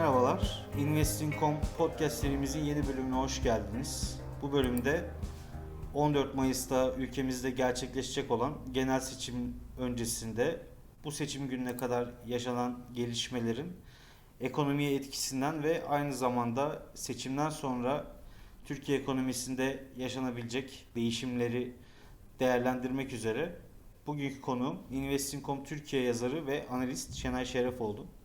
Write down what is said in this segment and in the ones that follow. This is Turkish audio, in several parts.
Merhabalar. Investing.com podcast serimizin yeni bölümüne hoş geldiniz. Bu bölümde 14 Mayıs'ta ülkemizde gerçekleşecek olan genel seçim öncesinde bu seçim gününe kadar yaşanan gelişmelerin ekonomiye etkisinden ve aynı zamanda seçimden sonra Türkiye ekonomisinde yaşanabilecek değişimleri değerlendirmek üzere bugünkü konuğum Investing.com Türkiye yazarı ve analist Şenay Şerefoğlu.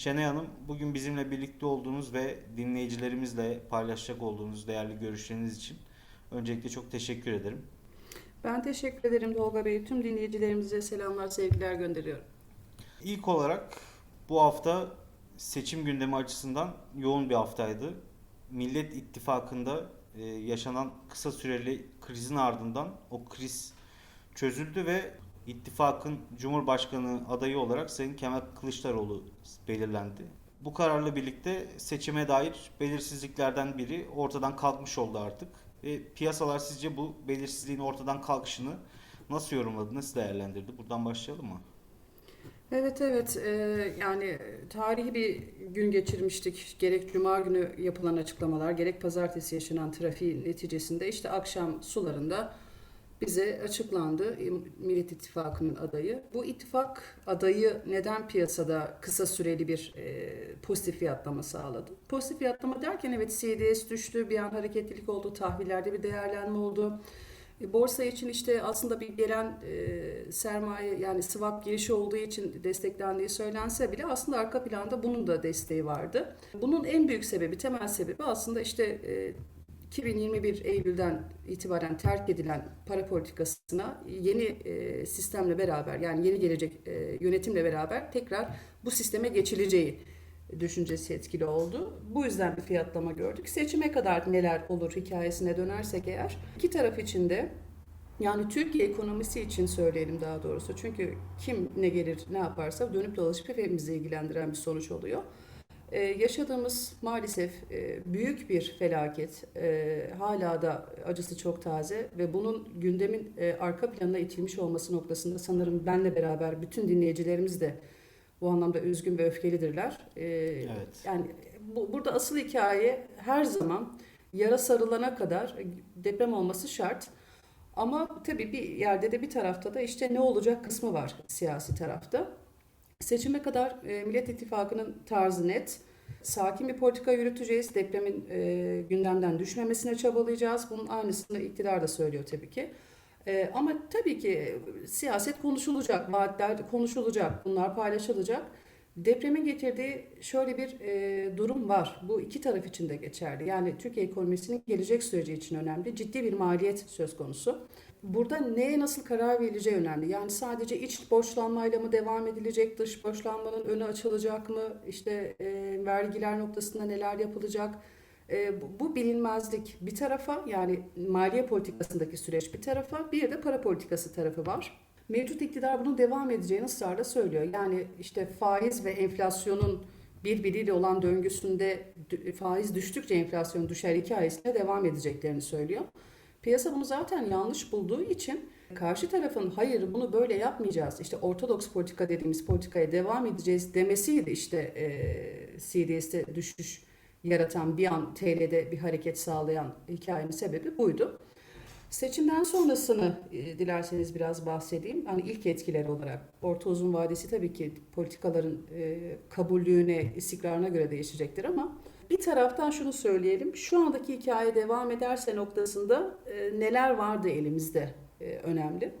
Şenay Hanım, bugün bizimle birlikte olduğunuz ve dinleyicilerimizle paylaşacak olduğunuz değerli görüşleriniz için öncelikle çok teşekkür ederim. Ben teşekkür ederim Tolga Bey. Tüm dinleyicilerimize selamlar, sevgiler gönderiyorum. İlk olarak bu hafta seçim gündemi açısından yoğun bir haftaydı. Millet İttifakı'nda e, yaşanan kısa süreli krizin ardından o kriz çözüldü ve ittifakın Cumhurbaşkanı adayı olarak Sayın Kemal Kılıçdaroğlu belirlendi. Bu kararla birlikte seçime dair belirsizliklerden biri ortadan kalkmış oldu artık. Ve piyasalar sizce bu belirsizliğin ortadan kalkışını nasıl yorumladı, nasıl değerlendirdi? Buradan başlayalım mı? Evet evet e, yani tarihi bir gün geçirmiştik. Gerek Cuma günü yapılan açıklamalar, gerek Pazartesi yaşanan trafiğin neticesinde işte akşam sularında bize açıklandı Millet İttifakı'nın adayı. Bu ittifak adayı neden piyasada kısa süreli bir e, pozitif fiyatlama sağladı? Pozitif fiyatlama derken evet CDS düştü, bir an hareketlilik oldu, tahvillerde bir değerlenme oldu. E, Borsa için işte aslında bir gelen e, sermaye yani swap girişi olduğu için desteklendiği söylense bile aslında arka planda bunun da desteği vardı. Bunun en büyük sebebi, temel sebebi aslında işte e, 2021 Eylül'den itibaren terk edilen para politikasına yeni e, sistemle beraber yani yeni gelecek e, yönetimle beraber tekrar bu sisteme geçileceği düşüncesi etkili oldu. Bu yüzden bir fiyatlama gördük. Seçime kadar neler olur hikayesine dönersek eğer iki taraf için de yani Türkiye ekonomisi için söyleyelim daha doğrusu. Çünkü kim ne gelir ne yaparsa dönüp dolaşıp hepimizi ilgilendiren bir sonuç oluyor. Ee, yaşadığımız maalesef e, büyük bir felaket. E, hala da acısı çok taze ve bunun gündemin e, arka planına itilmiş olması noktasında sanırım benle beraber bütün dinleyicilerimiz de bu anlamda üzgün ve öfkelidirler. E, Evet. Yani bu, burada asıl hikaye her zaman yara sarılana kadar deprem olması şart. Ama tabii bir yerde de bir tarafta da işte ne olacak kısmı var siyasi tarafta. Seçime kadar e, Millet İttifakı'nın tarzı net. Sakin bir politika yürüteceğiz. Depremin e, gündemden düşmemesine çabalayacağız. Bunun aynısını iktidar da söylüyor tabii ki. E, ama tabii ki siyaset konuşulacak, vaatler konuşulacak, bunlar paylaşılacak. Depremin getirdiği şöyle bir e, durum var. Bu iki taraf için de geçerli. Yani Türkiye ekonomisinin gelecek süreci için önemli. Ciddi bir maliyet söz konusu. Burada neye nasıl karar verileceği önemli. Yani sadece iç borçlanmayla mı devam edilecek, dış borçlanmanın önü açılacak mı, işte e, vergiler noktasında neler yapılacak, e, bu, bu bilinmezlik bir tarafa yani maliye politikasındaki süreç bir tarafa, bir de para politikası tarafı var. Mevcut iktidar bunun devam edeceğini ısrarla söylüyor. Yani işte faiz ve enflasyonun birbiriyle olan döngüsünde faiz düştükçe enflasyon düşer hikayesine devam edeceklerini söylüyor. Piyasa bunu zaten yanlış bulduğu için karşı tarafın hayır bunu böyle yapmayacağız işte ortodoks politika dediğimiz politikaya devam edeceğiz demesiydi işte e, CDS'te düşüş yaratan bir an TL'de bir hareket sağlayan hikayenin sebebi buydu. Seçimden sonrasını e, dilerseniz biraz bahsedeyim. Hani ilk etkiler olarak orta uzun vadesi tabii ki politikaların e, kabullüğüne, istikrarına göre değişecektir ama bir taraftan şunu söyleyelim. Şu andaki hikaye devam ederse noktasında e, neler vardı elimizde e, önemli.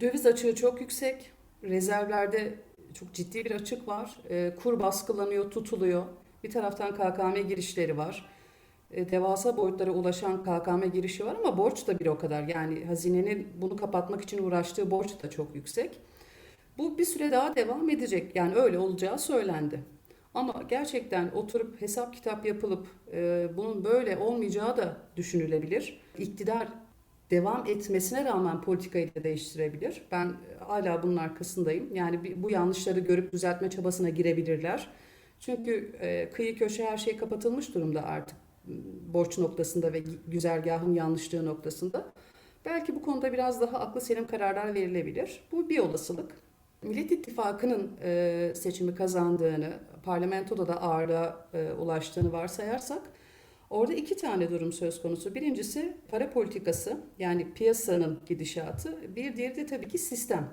Döviz açığı çok yüksek. Rezervlerde çok ciddi bir açık var. E, kur baskılanıyor, tutuluyor. Bir taraftan KKM girişleri var. E, devasa boyutlara ulaşan KKM girişi var ama borç da bir o kadar. Yani hazinenin bunu kapatmak için uğraştığı borç da çok yüksek. Bu bir süre daha devam edecek. Yani öyle olacağı söylendi. Ama gerçekten oturup hesap kitap yapılıp e, bunun böyle olmayacağı da düşünülebilir. İktidar devam etmesine rağmen politikayı da değiştirebilir. Ben hala bunun arkasındayım. Yani bu yanlışları görüp düzeltme çabasına girebilirler. Çünkü e, kıyı köşe her şey kapatılmış durumda artık borç noktasında ve gü- güzergahın yanlışlığı noktasında. Belki bu konuda biraz daha aklı selim kararlar verilebilir. Bu bir olasılık. Millet İttifakı'nın e, seçimi kazandığını, parlamentoda da ağırlığa e, ulaştığını varsayarsak orada iki tane durum söz konusu. Birincisi para politikası yani piyasanın gidişatı. Bir diğeri de tabii ki sistem.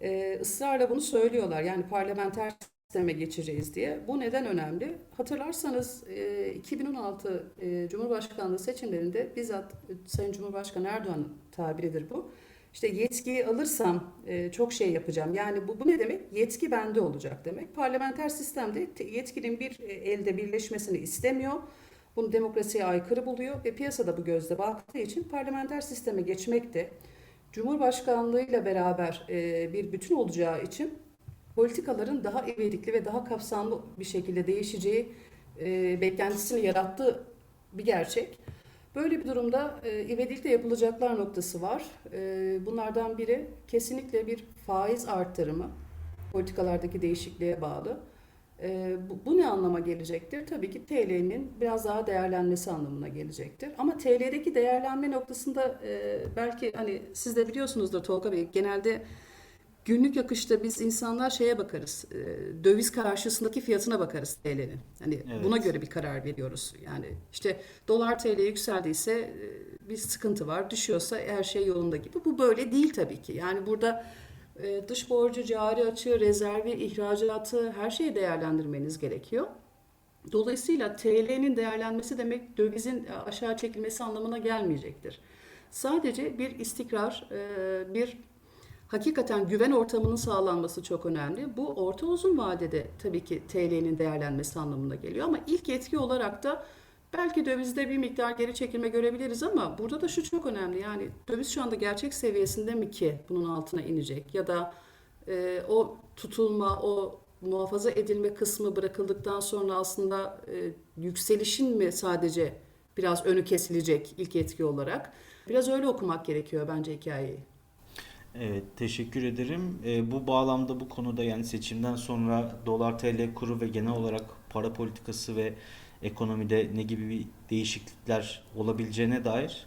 E, ısrarla bunu söylüyorlar. Yani parlamenter sisteme geçeceğiz diye. Bu neden önemli? Hatırlarsanız e, 2016 e, Cumhurbaşkanlığı seçimlerinde bizzat e, Sayın Cumhurbaşkanı Erdoğan'ın tabiridir bu. İşte yetkiyi alırsam e, çok şey yapacağım. Yani bu, bu ne demek? Yetki bende olacak demek. Parlamenter sistemde te- yetkinin bir e, elde birleşmesini istemiyor. Bunu demokrasiye aykırı buluyor ve piyasada bu gözle baktığı için parlamenter sisteme geçmek de Cumhurbaşkanlığıyla beraber e, bir bütün olacağı için politikaların daha ivedilikli ve daha kapsamlı bir şekilde değişeceği e, beklentisini yarattığı bir gerçek. Böyle bir durumda e, ivedilikle yapılacaklar noktası var. E, bunlardan biri kesinlikle bir faiz artırımı politikalardaki değişikliğe bağlı. E, bu, bu ne anlama gelecektir? Tabii ki TL'nin biraz daha değerlenmesi anlamına gelecektir. Ama TL'deki değerlenme noktasında e, belki hani siz de biliyorsunuzdur Tolga Bey genelde Günlük akışta biz insanlar şeye bakarız. e, Döviz karşısındaki fiyatına bakarız TL'nin. Hani Evet. buna göre bir karar veriyoruz. Yani işte dolar TL yükseldiyse e, bir sıkıntı var. Düşüyorsa her şey yolunda gibi. Bu böyle değil tabii ki. Yani burada e, dış borcu, cari açığı, rezervi, ihracatı her şeyi değerlendirmeniz gerekiyor. Dolayısıyla TL'nin değerlenmesi demek dövizin aşağı çekilmesi anlamına gelmeyecektir. Sadece bir istikrar, bir hakikaten güven ortamının sağlanması çok önemli. Bu orta uzun vadede tabii ki TL'nin değerlenmesi anlamına geliyor ama ilk etki olarak da belki dövizde bir miktar geri çekilme görebiliriz ama burada da şu çok önemli. Yani döviz şu anda gerçek seviyesinde mi ki bunun altına inecek ya da e, o tutulma, o muhafaza edilme kısmı bırakıldıktan sonra aslında e, yükselişin mi sadece biraz önü kesilecek ilk etki olarak? Biraz öyle okumak gerekiyor bence hikayeyi. Evet, teşekkür ederim. Ee, bu bağlamda bu konuda yani seçimden sonra dolar TL kuru ve genel olarak para politikası ve ekonomide ne gibi bir değişiklikler olabileceğine dair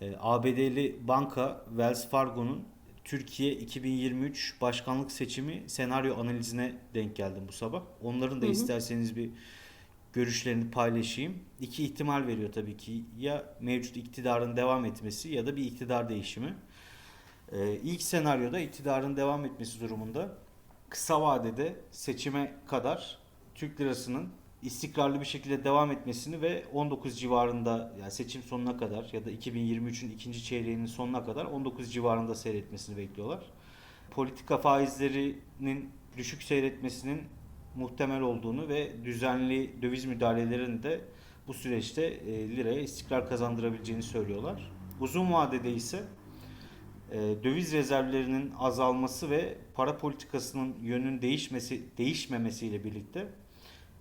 e, ABD'li banka Wells Fargo'nun Türkiye 2023 başkanlık seçimi senaryo analizine denk geldim bu sabah. Onların da Hı hı. isterseniz bir görüşlerini paylaşayım. İki ihtimal veriyor tabii ki. Ya mevcut iktidarın devam etmesi ya da bir iktidar değişimi. Ee, ilk senaryoda iktidarın devam etmesi durumunda kısa vadede seçime kadar Türk lirasının istikrarlı bir şekilde devam etmesini ve 19 civarında yani seçim sonuna kadar ya da 2023'ün ikinci çeyreğinin sonuna kadar 19 civarında seyretmesini bekliyorlar. Politika faizlerinin düşük seyretmesinin muhtemel olduğunu ve düzenli döviz müdahalelerinin de bu süreçte e, liraya istikrar kazandırabileceğini söylüyorlar. Uzun vadede ise e, döviz rezervlerinin azalması ve para politikasının yönünün değişmesi değişmemesiyle birlikte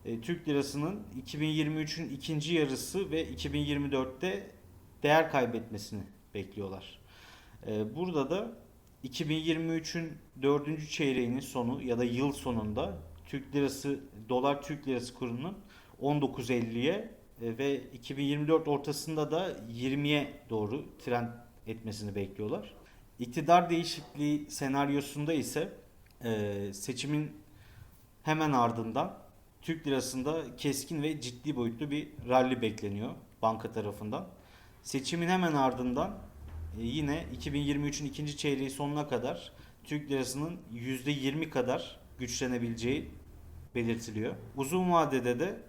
e, Türk lirasının 2023'ün ikinci yarısı ve 2024'te değer kaybetmesini bekliyorlar. E, burada da 2023'ün dördüncü çeyreğinin sonu ya da yıl sonunda Türk lirası dolar Türk lirası kurunun 19.50'ye e, ve 2024 ortasında da 20'ye doğru trend etmesini bekliyorlar. İktidar değişikliği senaryosunda ise e, seçimin hemen ardından Türk lirasında keskin ve ciddi boyutlu bir rally bekleniyor banka tarafından. Seçimin hemen ardından e, yine 2023'ün ikinci çeyreği sonuna kadar Türk lirasının %20 kadar güçlenebileceği belirtiliyor. Uzun vadede de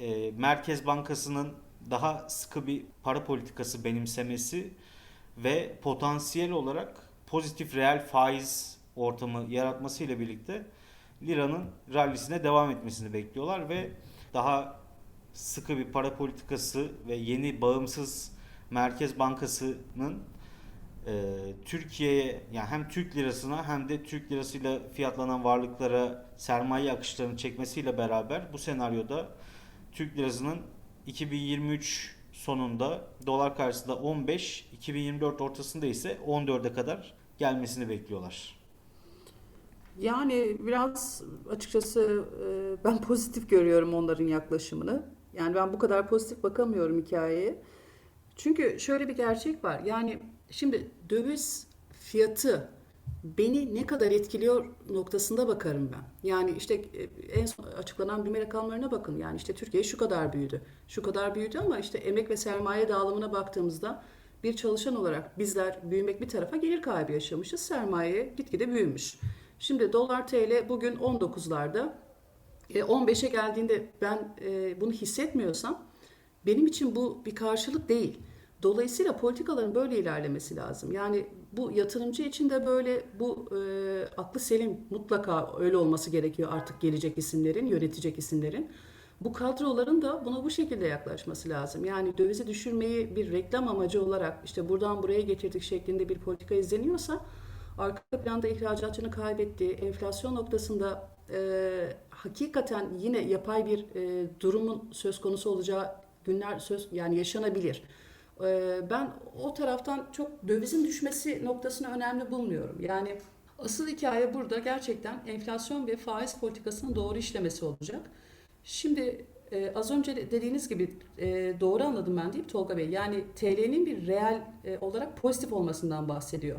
e, Merkez Bankası'nın daha sıkı bir para politikası benimsemesi ve potansiyel olarak pozitif reel faiz ortamı yaratmasıyla birlikte liranın rallisine devam etmesini bekliyorlar ve daha sıkı bir para politikası ve yeni bağımsız Merkez Bankası'nın e, Türkiye'ye yani hem Türk lirasına hem de Türk lirasıyla fiyatlanan varlıklara sermaye akışlarını çekmesiyle beraber bu senaryoda Türk lirasının 2023 sonunda dolar karşısında 15, 2024 ortasında ise 14'e kadar gelmesini bekliyorlar. Yani biraz açıkçası e, ben pozitif görüyorum onların yaklaşımını. Yani ben bu kadar pozitif bakamıyorum hikayeye. Çünkü şöyle bir gerçek var. Yani şimdi döviz fiyatı beni ne kadar etkiliyor noktasında bakarım ben. Yani işte e, en son açıklanan büyüme rakamlarına bakın. Yani işte Türkiye şu kadar büyüdü. Şu kadar büyüdü ama işte emek ve sermaye dağılımına baktığımızda bir çalışan olarak bizler büyümek bir tarafa gelir kaybı yaşamışız. Sermaye gitgide büyümüş. Şimdi dolar TL bugün 19'larda. E, 15'e geldiğinde ben e, bunu hissetmiyorsam benim için bu bir karşılık değil. Dolayısıyla politikaların böyle ilerlemesi lazım. Yani bu yatırımcı için de böyle bu e, aklı selim mutlaka öyle olması gerekiyor artık gelecek isimlerin, yönetecek isimlerin. Bu kadroların da buna bu şekilde yaklaşması lazım. Yani dövizi düşürmeyi bir reklam amacı olarak işte buradan buraya getirdik şeklinde bir politika izleniyorsa arka planda ihracatçını kaybettiği, enflasyon noktasında e, hakikaten yine yapay bir e, durumun söz konusu olacağı günler söz yani yaşanabilir. E, ben o taraftan çok dövizin düşmesi noktasını önemli bulmuyorum. Yani asıl hikaye burada gerçekten enflasyon ve faiz politikasının doğru işlemesi olacak. Şimdi e, az önce de dediğiniz gibi e, doğru anladım ben değil Tolga Bey? Yani TL'nin bir reel e, olarak pozitif olmasından bahsediyor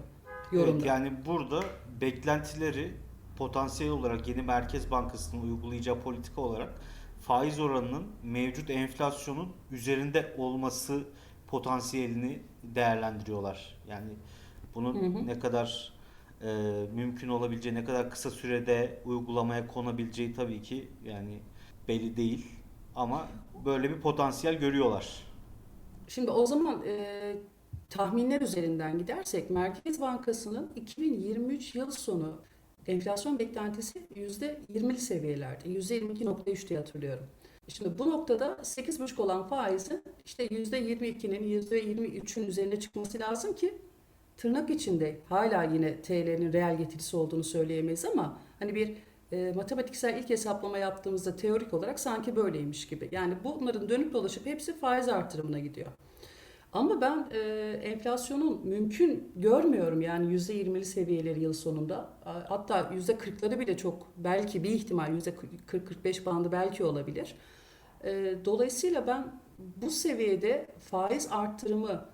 yorumda. Evet, yani burada beklentileri potansiyel olarak yeni Merkez Bankası'nın uygulayacağı politika olarak faiz oranının mevcut enflasyonun üzerinde olması potansiyelini değerlendiriyorlar. Yani bunun Hı hı. ne kadar e, mümkün olabileceği, ne kadar kısa sürede uygulamaya konabileceği tabii ki yani belli değil. Ama böyle bir potansiyel görüyorlar. Şimdi o zaman e, tahminler üzerinden gidersek Merkez Bankası'nın 2023 yıl sonu enflasyon beklentisi %20'li seviyelerde. %22.3 diye hatırlıyorum. Şimdi bu noktada 8,5 olan faizin işte %22'nin %23'ün üzerine çıkması lazım ki tırnak içinde hala yine TL'nin reel getirisi olduğunu söyleyemeyiz ama hani bir e, matematiksel ilk hesaplama yaptığımızda teorik olarak sanki böyleymiş gibi. Yani bunların dönüp dolaşıp hepsi faiz artırımına gidiyor. Ama ben e, enflasyonun mümkün görmüyorum yani %20'li seviyeleri yıl sonunda. Hatta %40'ları bile çok belki bir ihtimal %40-45 bandı belki olabilir. E, dolayısıyla ben bu seviyede faiz artırımı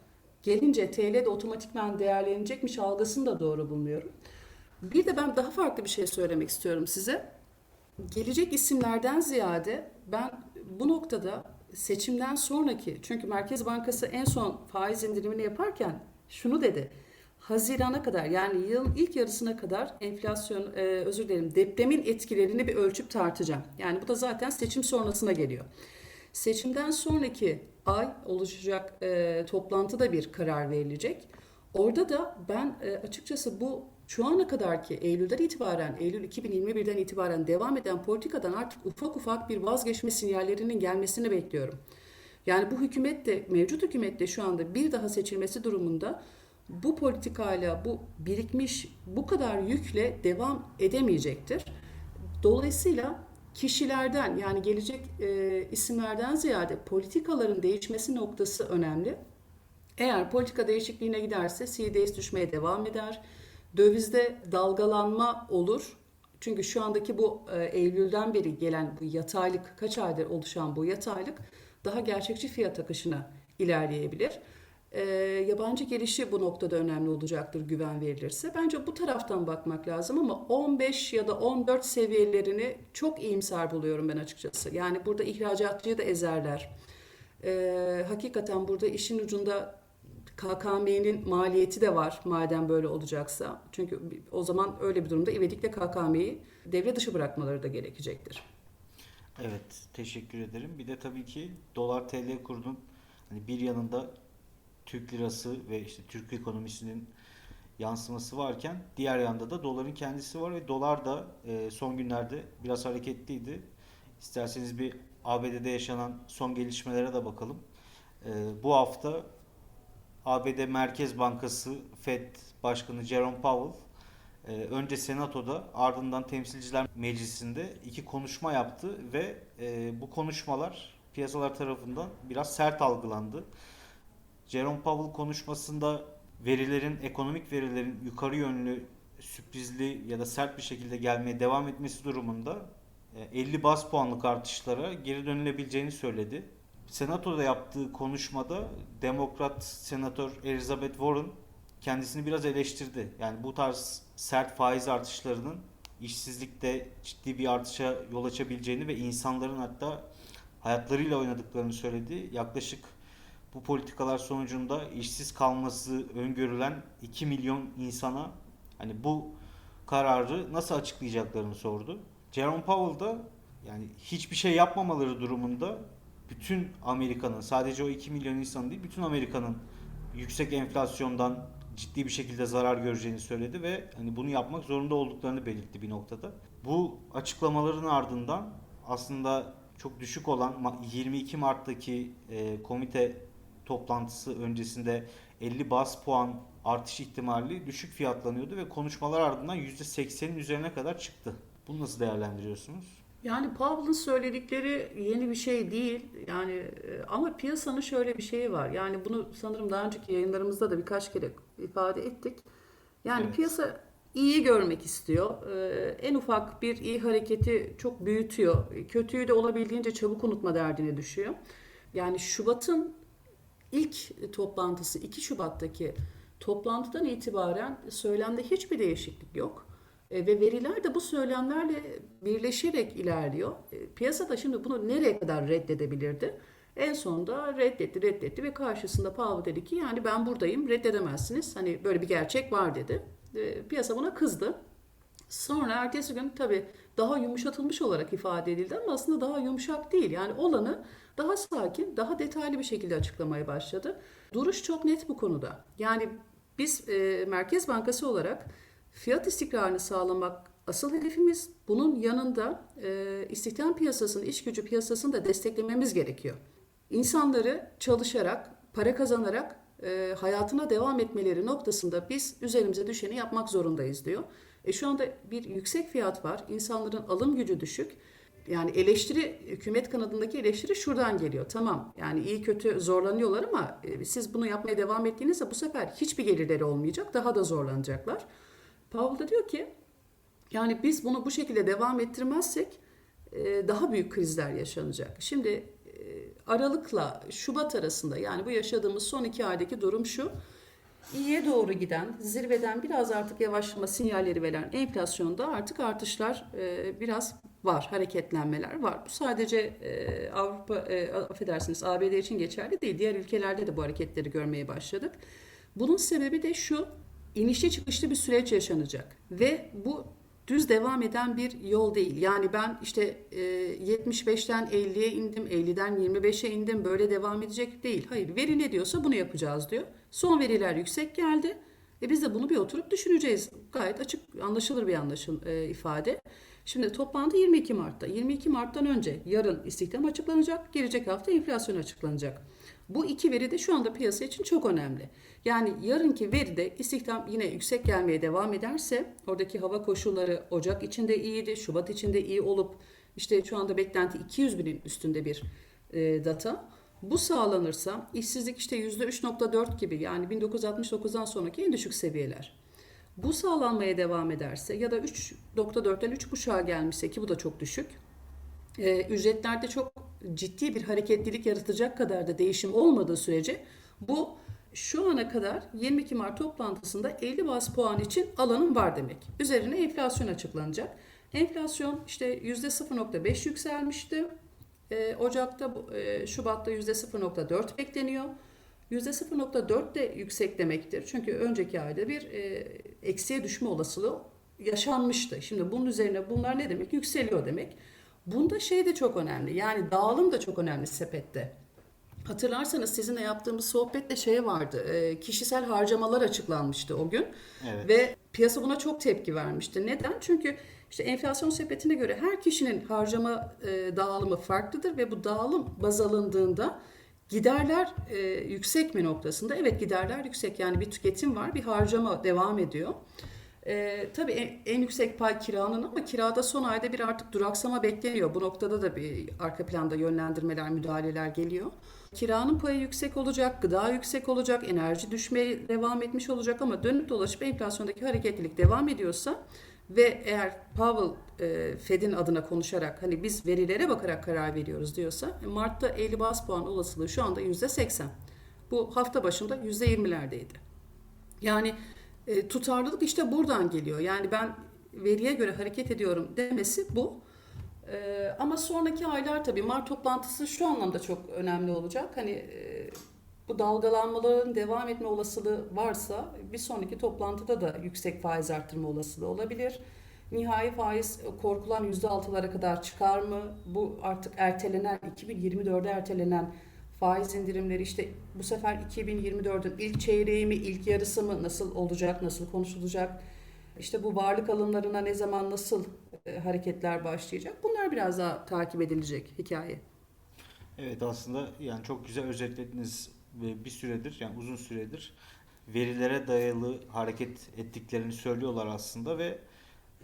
gelince TL de otomatikman değerlenecekmiş algısını da doğru bulmuyorum. Bir de ben daha farklı bir şey söylemek istiyorum size. Gelecek isimlerden ziyade ben bu noktada seçimden sonraki çünkü Merkez Bankası en son faiz indirimini yaparken şunu dedi. Hazirana kadar yani yılın ilk yarısına kadar enflasyon e, özür dilerim depremin etkilerini bir ölçüp tartacağım. Yani bu da zaten seçim sonrasına geliyor. Seçimden sonraki ay oluşacak e, toplantıda bir karar verilecek. Orada da ben e, açıkçası bu şu ana kadarki Eylül'den itibaren, Eylül 2021'den itibaren devam eden politikadan artık ufak ufak bir vazgeçme sinyallerinin gelmesini bekliyorum. Yani bu hükümet de, mevcut hükümet de şu anda bir daha seçilmesi durumunda bu politikayla, bu birikmiş bu kadar yükle devam edemeyecektir. Dolayısıyla kişilerden yani gelecek e, isimlerden ziyade politikaların değişmesi noktası önemli. Eğer politika değişikliğine giderse CDS düşmeye devam eder. Dövizde dalgalanma olur. Çünkü şu andaki bu e, Eylül'den beri gelen bu yataylık, kaç aydır oluşan bu yataylık daha gerçekçi fiyat akışına ilerleyebilir. E, yabancı gelişi bu noktada önemli olacaktır güven verilirse. Bence bu taraftan bakmak lazım ama 15 ya da 14 seviyelerini çok iyimser buluyorum ben açıkçası. Yani burada ihracatçıyı da ezerler. E, hakikaten burada işin ucunda KKM'nin maliyeti de var madem böyle olacaksa. Çünkü o zaman öyle bir durumda İvedik'le KKM'yi devre dışı bırakmaları da gerekecektir. Evet, teşekkür ederim. Bir de tabii ki dolar TL kurunun hani bir yanında Türk lirası ve işte Türk ekonomisinin yansıması varken diğer yanda da doların kendisi var ve dolar da e, son günlerde biraz hareketliydi. İsterseniz bir ABD'de yaşanan son gelişmelere de bakalım. E, bu hafta ABD Merkez Bankası Fed Başkanı Jerome Powell e, önce Senato'da ardından Temsilciler Meclisi'nde iki konuşma yaptı ve e, bu konuşmalar piyasalar tarafından biraz sert algılandı. Jerome Powell konuşmasında verilerin, ekonomik verilerin yukarı yönlü sürprizli ya da sert bir şekilde gelmeye devam etmesi durumunda e, 50 bas puanlık artışlara geri dönülebileceğini söyledi. Senato'da yaptığı konuşmada Demokrat Senatör Elizabeth Warren kendisini biraz eleştirdi. Yani bu tarz sert faiz artışlarının işsizlikte ciddi bir artışa yol açabileceğini ve insanların hatta hayatlarıyla oynadıklarını söyledi. Yaklaşık bu politikalar sonucunda işsiz kalması öngörülen 2 milyon insana hani bu kararı nasıl açıklayacaklarını sordu. Jerome Powell da yani hiçbir şey yapmamaları durumunda bütün Amerika'nın sadece o 2 milyon insan değil bütün Amerika'nın yüksek enflasyondan ciddi bir şekilde zarar göreceğini söyledi ve hani bunu yapmak zorunda olduklarını belirtti bir noktada. Bu açıklamaların ardından aslında çok düşük olan Ma- 22 Mart'taki e, komite toplantısı öncesinde 50 bas puan artış ihtimali düşük fiyatlanıyordu ve konuşmalar ardından %80'in üzerine kadar çıktı. Bunu nasıl değerlendiriyorsunuz? Yani Powell'ın söyledikleri yeni bir şey değil. Yani e, ama piyasanın şöyle bir şeyi var. Yani bunu sanırım daha önceki yayınlarımızda da birkaç kere ifade ettik. Yani Evet. piyasa iyi görmek istiyor. Ee, en ufak bir iyi hareketi çok büyütüyor. Kötüyü de olabildiğince çabuk unutma derdine düşüyor. Yani Şubat'ın ilk toplantısı 2 Şubat'taki toplantıdan itibaren söylemde hiçbir değişiklik yok. E, ve veriler de bu söylemlerle birleşerek ilerliyor. E, piyasada şimdi bunu nereye kadar reddedebilirdi? En sonunda reddetti, reddetti ve karşısında Powell dedi ki yani ben buradayım, reddedemezsiniz. Hani böyle bir gerçek var dedi. E, piyasa buna kızdı. Sonra ertesi gün tabii daha yumuşatılmış olarak ifade edildi ama aslında daha yumuşak değil. Yani olanı daha sakin, daha detaylı bir şekilde açıklamaya başladı. Duruş çok net bu konuda. Yani biz e, Merkez Bankası olarak fiyat istikrarını sağlamak asıl hedefimiz. Bunun yanında e, istihdam piyasasını, iş gücü piyasasını da desteklememiz gerekiyor. İnsanları çalışarak, para kazanarak e, hayatına devam etmeleri noktasında biz üzerimize düşeni yapmak zorundayız diyor. E şu anda bir yüksek fiyat var. İnsanların alım gücü düşük. Yani eleştiri, hükümet kanadındaki eleştiri şuradan geliyor. Tamam yani iyi kötü zorlanıyorlar ama e, siz bunu yapmaya devam ettiğinizde bu sefer hiçbir gelirleri olmayacak. Daha da zorlanacaklar. Powell da diyor ki yani biz bunu bu şekilde devam ettirmezsek e, daha büyük krizler yaşanacak. Şimdi e, Aralık'la Şubat arasında yani bu yaşadığımız son iki aydaki durum şu. İyiye doğru giden, zirveden biraz artık yavaşlama sinyalleri veren enflasyonda artık artışlar e, biraz var, hareketlenmeler var. Bu sadece Avrupa, affedersiniz ABD için geçerli değil. Diğer ülkelerde de bu hareketleri görmeye başladık. Bunun sebebi de şu, inişli çıkışlı bir süreç yaşanacak ve bu düz devam eden bir yol değil. Yani ben işte e, 75'ten 50'ye indim, 50'den 25'e indim böyle devam edecek değil. Hayır veri ne diyorsa bunu yapacağız diyor. Son veriler yüksek geldi. E biz de bunu bir oturup düşüneceğiz. Gayet açık, anlaşılır bir anlaşıl e, ifade. Şimdi toplantı 22 Mart'ta. 22 Mart'tan önce yarın istihdam açıklanacak, gelecek hafta enflasyon açıklanacak. Bu iki veri de şu anda piyasa için çok önemli. Yani yarınki veride istihdam yine yüksek gelmeye devam ederse oradaki hava koşulları Ocak içinde iyiydi, Şubat içinde iyi olup işte şu anda beklenti 200 binin üstünde bir e, data. Bu sağlanırsa işsizlik işte %3.4 gibi yani 1969'dan sonraki en düşük seviyeler. Bu sağlanmaya devam ederse ya da 3.4'ten 3.5'a gelmişse ki bu da çok düşük. E, ücretlerde çok ciddi bir hareketlilik yaratacak kadar da değişim olmadığı sürece bu şu ana kadar 22 Mart toplantısında 50 bas puan için alanın var demek. Üzerine enflasyon açıklanacak. Enflasyon işte %0.5 yükselmişti. E, Ocak'ta, e, Şubat'ta %0.4 bekleniyor. %0.4 de yüksek demektir. Çünkü önceki ayda bir e, eksiye düşme olasılığı yaşanmıştı. Şimdi bunun üzerine bunlar ne demek? Yükseliyor demek. Bunda şey de çok önemli. Yani dağılım da çok önemli sepette. Hatırlarsanız sizinle yaptığımız sohbette şey vardı. e, kişisel harcamalar açıklanmıştı o gün. Evet. Ve piyasa buna çok tepki vermişti. Neden? Çünkü işte enflasyon sepetine göre her kişinin harcama e, dağılımı farklıdır ve bu dağılım baz alındığında giderler e, yüksek mi noktasında? Evet giderler yüksek. Yani bir tüketim var, bir harcama devam ediyor. E, tabii en, en yüksek pay kiranın ama kirada son ayda bir artık duraksama bekleniyor. Bu noktada da bir arka planda yönlendirmeler, müdahaleler geliyor. Kiranın payı yüksek olacak, gıda yüksek olacak, enerji düşmeye devam etmiş olacak ama dönüp dolaşıp enflasyondaki hareketlilik devam ediyorsa ve eğer Powell e, Fed'in adına konuşarak hani biz verilere bakarak karar veriyoruz diyorsa e, Mart'ta 50 bas puan olasılığı şu anda %80. Bu hafta başında %20'lerdeydi. Yani e, tutarlılık işte buradan geliyor. Yani ben veriye göre hareket ediyorum demesi bu. E, ama sonraki aylar tabii Mart toplantısı şu anlamda çok önemli olacak. Hani e, bu dalgalanmaların devam etme olasılığı varsa bir sonraki toplantıda da yüksek faiz arttırma olasılığı olabilir. Nihai faiz korkulan %6'lara kadar çıkar mı? Bu artık ertelenen 2024'e ertelenen faiz indirimleri işte bu sefer 2024'ün ilk çeyreği mi, ilk yarısı mı nasıl olacak, nasıl konuşulacak? İşte bu varlık alımlarına ne zaman nasıl e, hareketler başlayacak? Bunlar biraz daha takip edilecek hikaye. Evet aslında yani çok güzel özetlediniz bir süredir yani uzun süredir verilere dayalı hareket ettiklerini söylüyorlar aslında ve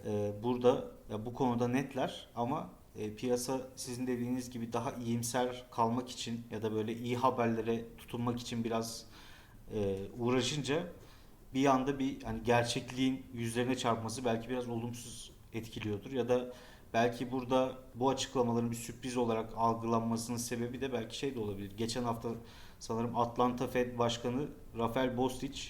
e, burada ya bu konuda netler ama e, piyasa sizin dediğiniz gibi daha iyimser kalmak için ya da böyle iyi haberlere tutunmak için biraz e, uğraşınca bir anda bir hani gerçekliğin yüzlerine çarpması belki biraz olumsuz etkiliyordur ya da belki burada bu açıklamaların bir sürpriz olarak algılanmasının sebebi de belki şey de olabilir. Geçen hafta sanırım Atlanta Fed Başkanı Rafael Bostic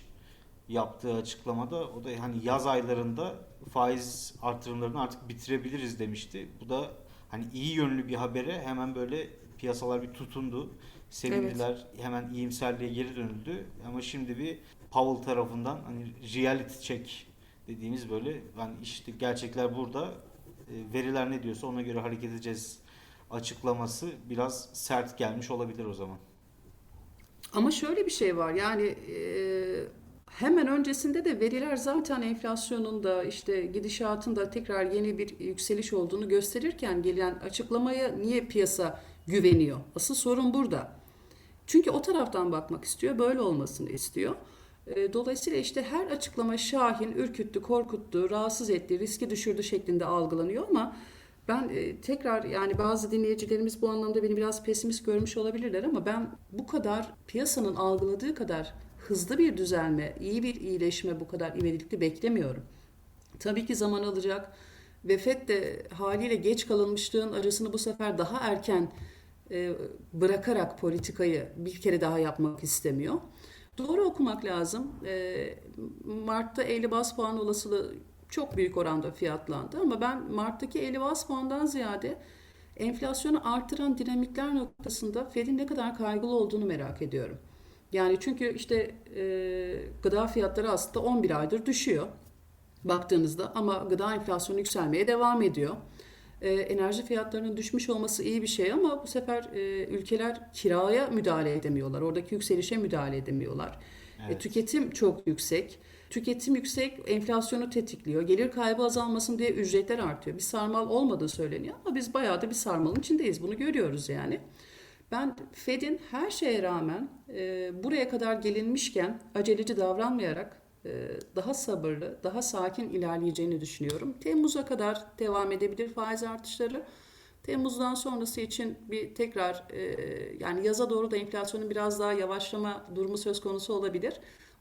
yaptığı açıklamada o da hani yaz aylarında faiz artırımlarını artık bitirebiliriz demişti. Bu da hani iyi yönlü bir habere hemen böyle piyasalar bir tutundu. Sevindiler. Hemen iyimserliğe geri dönüldü. Ama şimdi bir Powell tarafından hani reality check dediğimiz böyle hani işte gerçekler burada e, veriler ne diyorsa ona göre hareket edeceğiz açıklaması biraz sert gelmiş olabilir o zaman. Ama şöyle bir şey var yani e, hemen öncesinde de veriler zaten enflasyonun da işte gidişatın da tekrar yeni bir yükseliş olduğunu gösterirken gelen açıklamaya niye piyasa güveniyor? Asıl sorun burada. Çünkü o taraftan bakmak istiyor, böyle olmasını istiyor. E, Dolayısıyla işte her açıklama şahin, ürküttü, korkuttu, rahatsız etti, riski düşürdü şeklinde algılanıyor ama ben e, tekrar yani bazı dinleyicilerimiz bu anlamda beni biraz pesimist görmüş olabilirler ama ben bu kadar piyasanın algıladığı kadar hızlı bir düzelme, iyi bir iyileşme bu kadar ivedilikli beklemiyorum. Tabii ki zaman alacak ve de haliyle geç kalınmışlığın arasını bu sefer daha erken e, bırakarak politikayı bir kere daha yapmak istemiyor. Doğru okumak lazım. E, Mart'ta 50 bas puan olasılığı çok büyük oranda fiyatlandı ama ben Mart'taki 50 bas puandan ziyade enflasyonu artıran dinamikler noktasında Fed'in ne kadar kaygılı olduğunu merak ediyorum. Yani çünkü işte e, gıda fiyatları aslında 11 aydır düşüyor baktığınızda ama gıda enflasyonu yükselmeye devam ediyor. E, enerji fiyatlarının düşmüş olması iyi bir şey ama bu sefer e, ülkeler kiraya müdahale edemiyorlar. Oradaki yükselişe müdahale edemiyorlar. Evet. E, tüketim çok yüksek. Tüketim yüksek, enflasyonu tetikliyor. Gelir kaybı azalmasın diye ücretler artıyor. Bir sarmal olmadığı söyleniyor ama biz bayağı da bir sarmalın içindeyiz. Bunu görüyoruz yani. Ben Fed'in her şeye rağmen e, buraya kadar gelinmişken aceleci davranmayarak e, daha sabırlı, daha sakin ilerleyeceğini düşünüyorum. Temmuz'a kadar devam edebilir faiz artışları. Temmuz'dan sonrası için bir tekrar e, yani yaza doğru da enflasyonun biraz daha yavaşlama durumu söz konusu olabilir.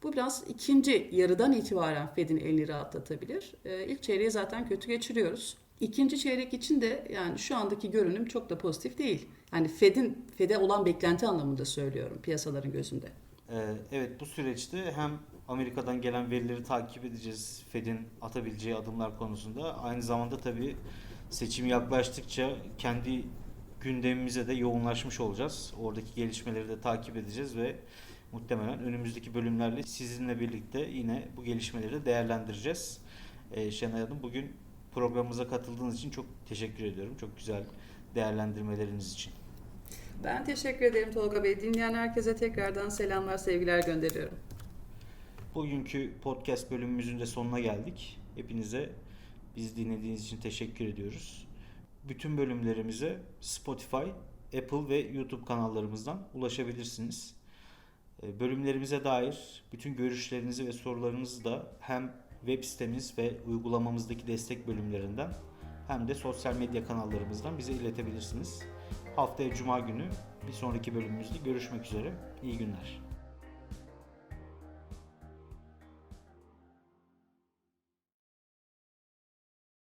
Bu biraz ikinci yarıdan itibaren Fed'in elini rahatlatabilir. E, ilk çeyreği zaten kötü geçiriyoruz. İkinci çeyrek için de yani şu andaki görünüm çok da pozitif değil. Yani Fed'in Fed'e olan beklenti anlamında söylüyorum piyasaların gözünde. Ee, evet bu süreçte hem Amerika'dan gelen verileri takip edeceğiz Fed'in atabileceği adımlar konusunda. Aynı zamanda tabii seçim yaklaştıkça kendi gündemimize de yoğunlaşmış olacağız. Oradaki gelişmeleri de takip edeceğiz ve muhtemelen önümüzdeki bölümlerle sizinle birlikte yine bu gelişmeleri de değerlendireceğiz. Ee, Şenay Hanım bugün programımıza katıldığınız için çok teşekkür ediyorum. Çok güzel değerlendirmeleriniz için. Ben teşekkür ederim Tolga Bey. Dinleyen herkese tekrardan selamlar, sevgiler gönderiyorum. Bugünkü podcast bölümümüzün de sonuna geldik. Hepinize biz dinlediğiniz için teşekkür ediyoruz. Bütün bölümlerimize Spotify, Apple ve YouTube kanallarımızdan ulaşabilirsiniz. Ee, Bölümlerimize dair bütün görüşlerinizi ve sorularınızı da hem web sitemiz ve uygulamamızdaki destek bölümlerinden hem de sosyal medya kanallarımızdan bize iletebilirsiniz. Haftaya Cuma günü bir sonraki bölümümüzde görüşmek üzere. İyi günler.